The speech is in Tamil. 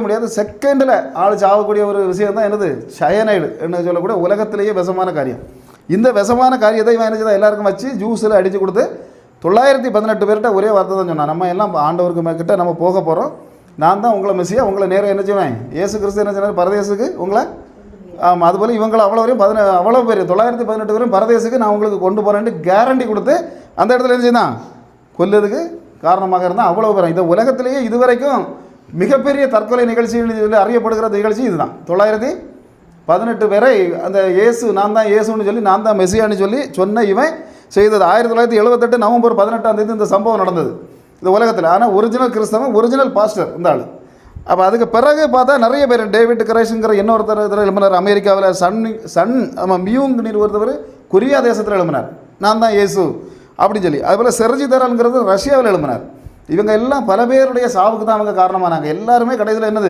முடியாது. செகண்டில் ஆள் சாவக்கூடிய ஒரு விஷயம் தான் என்னது? சயனைடு என்று சொல்லக்கூடிய உலகத்திலேயே விஷமான காரியம். இந்த விஷமான காரியத்தை இவன் என்ன எல்லாருக்கும் வச்சு ஜூஸில் அடித்து கொடுத்து தொள்ளாயிரத்தி பதினெட்டு பேர்கிட்ட ஒரே வார்த்தை தான் சொன்னான். நம்ம எல்லாம் ஆண்டவருக்கு மே- கிட்ட நம்ம போக போகிறோம் நான் தான் உங்களை மிஸ்ஸியா உங்களை நேரம் என்ன செய்வேன்? இயேசு கிறிஸ்து என்ன சொன்னார் பரதேசுக்கு உங்களை ஆமாம் அதுபோல் இவங்களை அவ்வளோ வரையும் பதின அவ்வளோ பேர் தொள்ளாயிரத்தி பதினெட்டு பேரும் பரதேசுக்கு நான் உங்களுக்கு கொண்டு போகிறேன்ட்டு கேரண்டி கொடுத்து அந்த இடத்துல என்ன செய்தான்? கொல்லுறதுக்கு காரணமாக இருந்தால் அவ்வளோ பேரும். இந்த உலகத்திலேயே இதுவரைக்கும் மிகப்பெரிய தற்கொலை நிகழ்ச்சிகள் சொல்லி அறியப்படுகிற நிகழ்ச்சி இதுதான். தொள்ளாயிரத்தி பதினெட்டு பேரை அந்த இயேசு நான் தான் இயேசுன்னு சொல்லி நான் தான் மெஸ்ஸியான்னு சொல்லி சொன்ன இவன் செய்தது. ஆயிரத்தி தொள்ளாயிரத்தி எழுபத்தெட்டு நவம்பர் பதினெட்டாம் தேதி இந்த சம்பவம் நடந்தது. இந்த உலகத்தில். ஆனால் ஒரிஜினல் கிறிஸ்தவன் ஒரிஜினல் பாஸ்டர் இந்த ஆள். அப்போ அதுக்கு பிறகு பார்த்தா நிறைய பேர் டேவிட் கிரேஷுங்கிற இன்னொருத்தர் இதில் எழுப்பினார். அமெரிக்காவில் சன் சன் ஆமாம் மியூங் நீர் ஒருத்தவர் கொரியா தேசத்தில் எழுப்பினார். நான் தான் இயேசு அப்படின்னு சொல்லி. அதுபோல் செர்ஜி தரல்ங்கிறது ரஷ்யாவில் எழுப்பினார். இவங்க எல்லாம் பல பேருடைய சாவுக்கு தான் அவங்க காரணமானாங்க. எல்லாருமே கடைசியில் என்னது?